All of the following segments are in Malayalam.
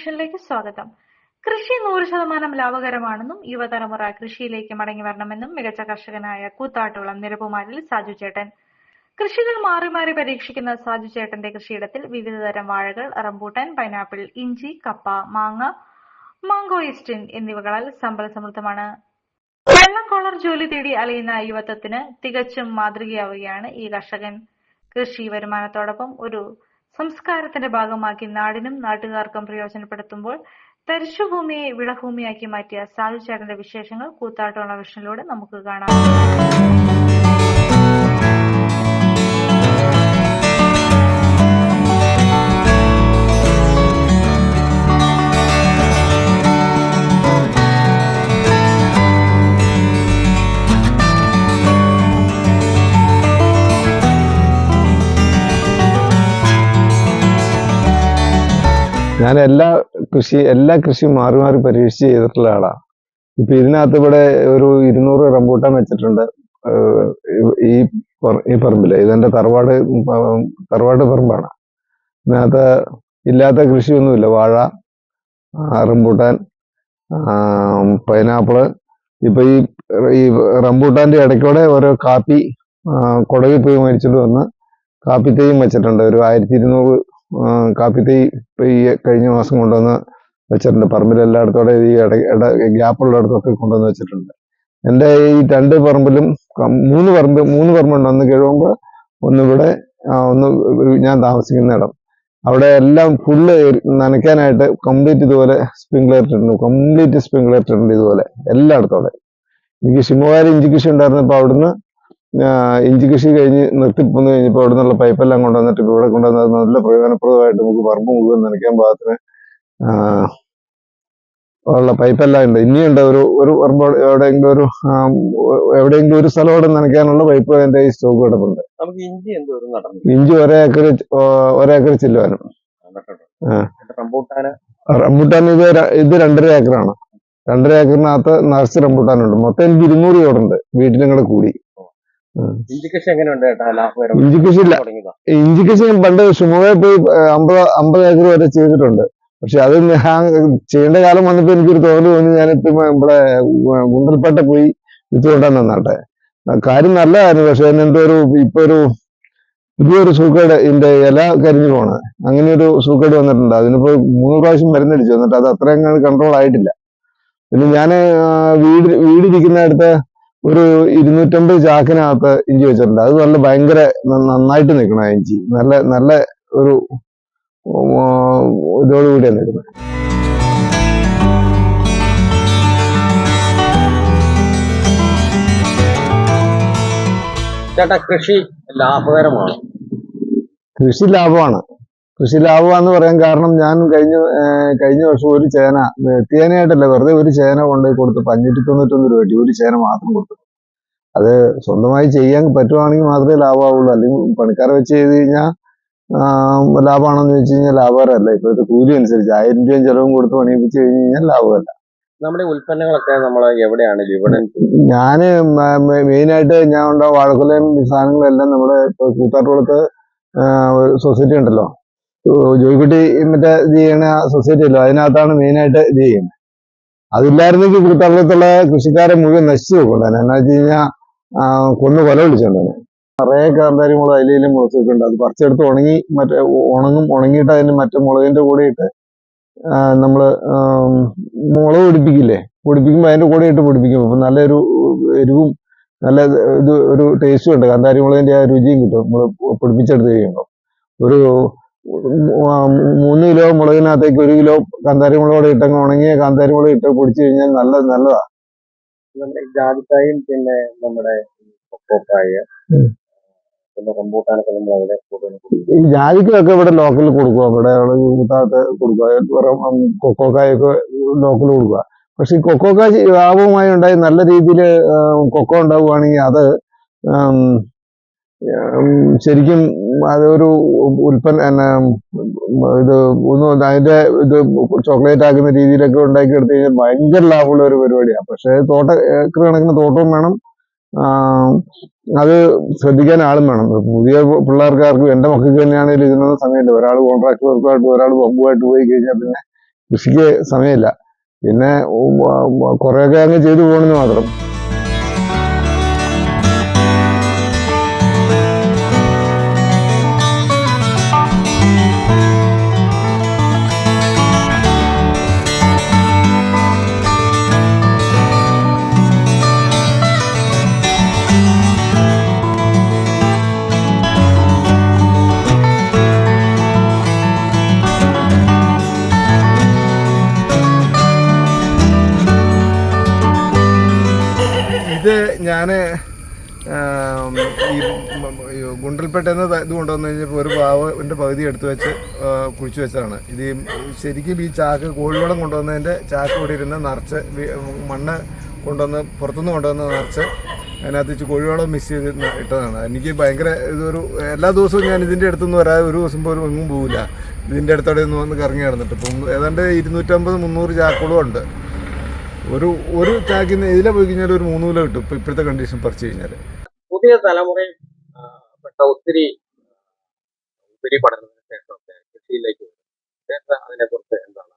വിഷനിലേക്ക് സ്വാഗതം. കൃഷി നൂറ് ശതമാനം ലാഭകരമാണെന്നും യുവതലമുറ കൃഷിയിലേക്ക് മടങ്ങി വരണമെന്നും മികച്ച കർഷകനായ കൂത്താട്ടുളം നിരപ്പുമാരിൽ സാജു ചേട്ടൻ. കൃഷികൾ മാറി മാറി പരീക്ഷിക്കുന്ന സാജു ചേട്ടന്റെ കൃഷിയിടത്തിൽ വിവിധതരം വാഴകൾ റംബൂട്ടാൻ പൈനാപ്പിൾ ഇഞ്ചി കപ്പ മാങ്ങ മാങ്കോയിസ്റ്റിൻ എന്നിവകളാൽ സമ്പൽ സമൃദ്ധമാണ്. വെള്ളക്കോളർ ജോലി തേടി അലയുന്ന യുവത്വത്തിന് തികച്ചും മാതൃകയാവുകയാണ് ഈ കർഷകൻ. കൃഷി വരുമാനത്തോടൊപ്പം ഒരു സംസ്കാരത്തിന്റെ ഭാഗമാക്കി നാടിനും നാട്ടുകാർക്കും പ്രയോജനപ്പെടുത്തുമ്പോൾ തരിശുഭൂമിയെ വിളഭൂമിയാക്കി മാറ്റിയ സാധുചേട്ടന്റെ വിശേഷങ്ങൾ കൂത്താട്ടോണ വിഷനിലൂടെ നമുക്ക് കാണാം. ഞാൻ എല്ലാ കൃഷി എല്ലാ കൃഷിയും മാറി മാറി പരീക്ഷിച്ച് ചെയ്തിട്ടുള്ള ആളാ. ഇപ്പൊ ഇതിനകത്ത് ഇവിടെ ഒരു ഇരുന്നൂറ് റംബൂട്ടാൻ വെച്ചിട്ടുണ്ട്. ഈ ഈ പറമ്പിൽ. ഇതെന്റെ തറവാട് തറവാട് പറമ്പാണ്. ഇതിനകത്ത് ഇല്ലാത്ത കൃഷിയൊന്നുമില്ല. വാഴ റംബൂട്ടാൻ പൈനാപ്പിൾ. ഇപ്പൊ ഈ ഈ റംബൂട്ടാന്റെ ഇടയ്ക്കൂടെ ഓരോ കാപ്പി കുടകിൽ പോയി മേടിച്ചിട്ട് വന്ന് കാപ്പിത്തേയും വെച്ചിട്ടുണ്ട്. ഒരു ആയിരത്തി ഇരുന്നൂറ് ആ, കാപ്പി തൈ ഇപ്പൊ ഈ കഴിഞ്ഞ മാസം കൊണ്ടുവന്ന് വെച്ചിട്ടുണ്ട്. പറമ്പിൽ എല്ലായിടത്തോടെ ഈ ഇട ഇട ഗ്യാപ്പുള്ളിടത്തൊക്കെ കൊണ്ടുവന്ന് വെച്ചിട്ടുണ്ട്. എന്റെ ഈ രണ്ട് പറമ്പിലും മൂന്ന് പറമ്പ് മൂന്ന് പറമ്പുണ്ട്. ഒന്ന് കിഴമ്പ് ഒന്ന് ഇവിടെ ഒന്ന് ഞാൻ താമസിക്കുന്ന ഇടം. അവിടെ എല്ലാം ഫുള്ള് നനയ്ക്കാനായിട്ട് കംപ്ലീറ്റ് ഇതുപോലെ സ്പ്രിംഗ്ലർ ഇട്ടിട്ടുണ്ട് കംപ്ലീറ്റ് സ്പ്രിംഗ്ലർ ഇട്ടിട്ടുണ്ട് ഇതുപോലെ എല്ലായിടത്തോടെ. എനിക്ക് ശിമോകാരി ഇഞ്ചി കൃഷി ഉണ്ടായിരുന്നപ്പോൾ അവിടുന്ന് ഇഞ്ചി കൃഷി കഴിഞ്ഞ് നിർത്തിപ്പോന്ന് കഴിഞ്ഞപ്പോൾ അവിടെ നിന്നുള്ള പൈപ്പെല്ലാം കൊണ്ടുവന്നിട്ട് ഇവിടെ കൊണ്ടുവന്നത് നല്ല പ്രയോജനപ്രദമായിട്ട് നമുക്ക് പറമ്പ് മുഴുവൻ നനയ്ക്കാൻ പാകത്തിന് ഉള്ള പൈപ്പെല്ലാം ഉണ്ട്. ഇനിയുണ്ട് ഒരു ഒരു പറമ്പ് എവിടെയെങ്കിലും ഒരു എവിടെയെങ്കിലും ഒരു സ്ഥലം അവിടെ നനയ്ക്കാനുള്ള പൈപ്പ് എന്റെ ഈ സ്റ്റോക്ക് കിടപ്പുണ്ട് ഇഞ്ചി ഒരേ ഏക്കർ ഒരേ ഏക്കർ ചില്ലുവാനും. റംബുട്ടാൻ ഇത് ഇത് രണ്ടര ഏക്കറാണ്. രണ്ടര ഏക്കറിനകത്ത് നിറച്ച് റംബൂട്ടാനുണ്ട്. മൊത്തം എനിക്ക് ഇരുന്നൂറ് ചോടുണ്ട് വീട്ടിലും കൂടെ കൂടി. ഇഞ്ചി കൃഷി എങ്ങനെയുണ്ട് ചേട്ടാ ലാഭകരം ഇഞ്ചി കൃഷി ഇല്ല. തുടങ്ങിയതാ. ഇഞ്ചി കൃഷി ഞാൻ പണ്ട് ഷിമുവയിൽ പോയി അമ്പത് അമ്പത് ഏക്കർ വരെ ചെയ്തിട്ടുണ്ട്. പക്ഷെ അത് ഞാൻ ചെയ്യേണ്ട കാലം വന്നപ്പോ എനിക്കൊരു തോന്നൽ തോന്നി. ഞാനിപ്പോ ഇവിടെ ഗുണ്ടൽപേട്ട പോയി വിത്ത് കൊണ്ടാൻ നന്നാട്ടെ കാര്യം നല്ലതായിരുന്നു. പക്ഷെ അതിനെന്തോ ഒരു ഇപ്പൊ ഒരു പുതിയൊരു സൂക്കേട് ഇതിന്റെ ഇല കരിഞ്ഞു പോണ്. അങ്ങനെ ഒരു സൂക്കേട് വന്നിട്ടുണ്ട്. അതിനിപ്പോ മൂന്ന് പ്രാവശ്യം മരുന്നടിച്ചു. എന്നിട്ട് അത് അത്രയും കൺട്രോൾ ആയിട്ടില്ല. പിന്നെ ഞാൻ വീട് വീടിരിക്കുന്നിടത്ത് ഒരു ഇരുന്നൂറ്റമ്പത് ചാക്കിനകത്ത് ഇഞ്ചി വെച്ചിട്ടുണ്ട്. അത് നല്ല ഭയങ്കര നന്നായിട്ട് നിൽക്കണം ആ ഇഞ്ചി. നല്ല നല്ല ഒരു ഇതോടുകൂടിയാണ് നിൽക്കുന്നത്. ചേട്ടാ കൃഷി ലാഭകരമാണ്? കൃഷി ലാഭമാണ്. കൃഷി ലാഭമാണെന്ന് പറയാൻ കാരണം ഞാൻ കഴിഞ്ഞ കഴിഞ്ഞ വർഷം ഒരു ചേന തേനയായിട്ടല്ല വെറുതെ ഒരു ചേന കൊണ്ടുപോയി കൊടുത്തപ്പോൾ അഞ്ഞൂറ്റി തൊണ്ണൂറ്റൊന്ന് രൂപ കിട്ടി ഒരു ചേന മാത്രം കൊടുത്തു. അത് സ്വന്തമായി ചെയ്യാൻ പറ്റുവാണെങ്കിൽ മാത്രമേ ലാഭമാവുള്ളൂ. അല്ലെങ്കിൽ പണിക്കാരെ വെച്ച് ചെയ്ത് കഴിഞ്ഞാൽ ലാഭമാണെന്ന് വെച്ച് കഴിഞ്ഞാൽ ലാഭകരമല്ല. ഇപ്പോഴത്തെ കൂലി അനുസരിച്ച് ആയിരം രൂപയും ചെലവും കൊടുത്ത് പണിയിപ്പിച്ച് കഴിഞ്ഞ് കഴിഞ്ഞാൽ ലാഭമല്ല നമ്മുടെ ഉൽപ്പന്നങ്ങളൊക്കെ നമ്മൾ എവിടെയാണ്? വിപണനം ഞാൻ മെയിനായിട്ട് ഞാൻ ഉണ്ടാവും വാഴക്കുലയും സാധനങ്ങളെല്ലാം നമ്മുടെ കൂത്താട്ടുകൊടുത്ത് കൂത്താട്ടുകുളത്ത് സൊസൈറ്റി ഉണ്ടല്ലോ. ജോയിക്കുട്ടി മറ്റേ ഇത് ചെയ്യണ സൊസൈറ്റി അല്ലോ? അതിനകത്താണ് മെയിനായിട്ട് ഇത് ചെയ്യുന്നത്. അതില്ലായിരുന്നെങ്കിൽ കൂത്താട്ടുകുളത്തുള്ള കൃഷിക്കാരെ മുഴുവൻ നശിച്ചു പോകണ്ടേ? എന്നാ വെച്ച് കഴിഞ്ഞാൽ കൊന്നു കൊല വിളിച്ചോണ്ടാണ് നിറയെ കാന്താരി മുളക് അതിലും മുളകൊക്കെ ഉണ്ട്. അത് പറിച്ചെടുത്ത് ഉണങ്ങി മറ്റേ ഉണങ്ങും ഉണങ്ങിയിട്ട് അതിന് മറ്റേ മുളകിന്റെ കൂടെ ഇട്ട് നമ്മൾ മുളക് പൊടിപ്പിക്കില്ലേ? പൊടിപ്പിക്കുമ്പോൾ അതിന്റെ കൂടെ ഇട്ട് പൊടിപ്പിക്കും. അപ്പൊ നല്ലൊരു എരിവും നല്ല ഇത് ഒരു ടേസ്റ്റും ഉണ്ട്. കാന്താരി മുളകിന്റെ ആ രുചിയും കിട്ടും. നമ്മൾ പൊടിപ്പിച്ചെടുത്ത് കഴിയുമ്പോൾ ഒരു മൂന്ന് കിലോ മുളകിനകത്തേക്ക് ഒരു കിലോ കാന്താരി മുളകോടെ ഇട്ടങ്ങ് ഉണങ്ങിയ കാന്താരി മുളക് ഇട്ട് പൊടിച്ചു കഴിഞ്ഞാൽ നല്ല നല്ലതാ. ജാതിക്കായും പിന്നെ നമ്മുടെ കൊക്കോക്കായ പിന്നെ റംബൂട്ടാനൊക്കെ നമ്മൾ അവിടെ കൂടുതലും കൊടുക്കും. ഈ ജാതിക്കൊക്കെ ഇവിടെ ലോക്കൽ കൊടുക്കുക ഇവിടെ കൂത്താത്ത കൊടുക്കുക കൊക്കോക്കായൊക്കെ ലോക്കൽ കൊടുക്കുക പക്ഷെ ഈ കൊക്കോക്ക ലാഭവുമായി ഉണ്ടായി നല്ല രീതിയിൽ കൊക്കോ ഉണ്ടാവുകയാണെങ്കിൽ അത് ശരിക്കും അതൊരു ഉൽപ്പന്ന ഇത് ഒന്ന് അതിന്റെ ഇത് ചോക്ലേറ്റ് ആക്കുന്ന രീതിയിലൊക്കെ ഉണ്ടാക്കി എടുത്തു കഴിഞ്ഞാൽ ഭയങ്കര ലാഭമുള്ള ഒരു പരിപാടിയാണ് പക്ഷേ തോട്ട ഏക്കർ കണക്കിന് തോട്ടവും വേണം. അത് ശ്രദ്ധിക്കാൻ ആളും വേണം. പുതിയ പിള്ളേർക്കാർക്കും എന്റെ മക്കൾക്ക് തന്നെയാണെങ്കിലും ഇതിനൊന്നും സമയമില്ല. ഒരാൾ കോൺട്രാക്ട് വർക്കുമായിട്ട് ഒരാൾ പമ്പുമായിട്ട് പോയി കഴിഞ്ഞാൽ പിന്നെ കൃഷിക്ക് സമയമില്ല. പിന്നെ കുറെയൊക്കെ അങ്ങ് ചെയ്തു പോകണമെന്ന് മാത്രം. ഞാൻ ഈ ഗുണ്ടൽപ്പെട്ടെന്ന് ഇത് കൊണ്ടുവന്നു കഴിഞ്ഞപ്പോൾ ഒരു പാവന്റെ പകുതി എടുത്തു വെച്ച് കുഴിച്ചു വെച്ചതാണ്. ഇത് ശരിക്കും ഈ ചാക്ക് കോഴിവളം കൊണ്ടുവന്നതിന്റെ ചാക്ക് കൂടി ഇരുന്ന് നിറച്ച് മണ്ണ് കൊണ്ടുവന്ന് പുറത്തുനിന്ന് കൊണ്ടുവന്ന് നിറച്ച് അതിനകത്ത് വെച്ച് കോഴിവളം മിസ് ചെയ്ത് ഇട്ടതാണ്. എനിക്ക് ഭയങ്കര ഇതൊരു എല്ലാ ദിവസവും ഞാൻ ഇതിന്റെ അടുത്തൊന്നും വരാതെ ഒരു ദിവസം പോലും എങ്ങും പോവില്ല. ഇതിന്റെ അടുത്തോടെ ഒന്ന് വന്ന് കറങ്ങി നടന്നിട്ട്. ഇപ്പം ഏതാണ്ട് ഇരുന്നൂറ്റമ്പത് മുന്നൂറ് ചാക്കുകളും ഉണ്ട്. ഒരു ഒരു ടാഗിന് ഇതിലെ പോയി കഴിഞ്ഞാൽ ഒരു മൂന്ന് കിലോ കിട്ടും ഇപ്പൊ ഇപ്പോഴത്തെ കണ്ടീഷൻ പറിച്ചു കഴിഞ്ഞാൽ പുതിയ തലമുറയിൽ ആ, പെട്ട ഒത്തിരി ഉപരി പഠനത്തിന് ശേഷം കൃഷിയിലേക്ക് വരും. ചേട്ടാ അതിനെക്കുറിച്ച് എന്താണ്?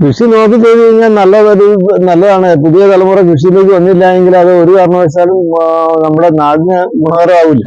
കൃഷി നോക്കി ചെയ്ത് കഴിഞ്ഞാൽ നല്ല ഒരു നല്ലതാണ്. പുതിയ തലമുറ കൃഷിയിലേക്ക് വന്നില്ല എങ്കിൽ അത് ഒരു കാരണവശാലും നമ്മുടെ നാടിന് ഗുണകരമാവില്ല.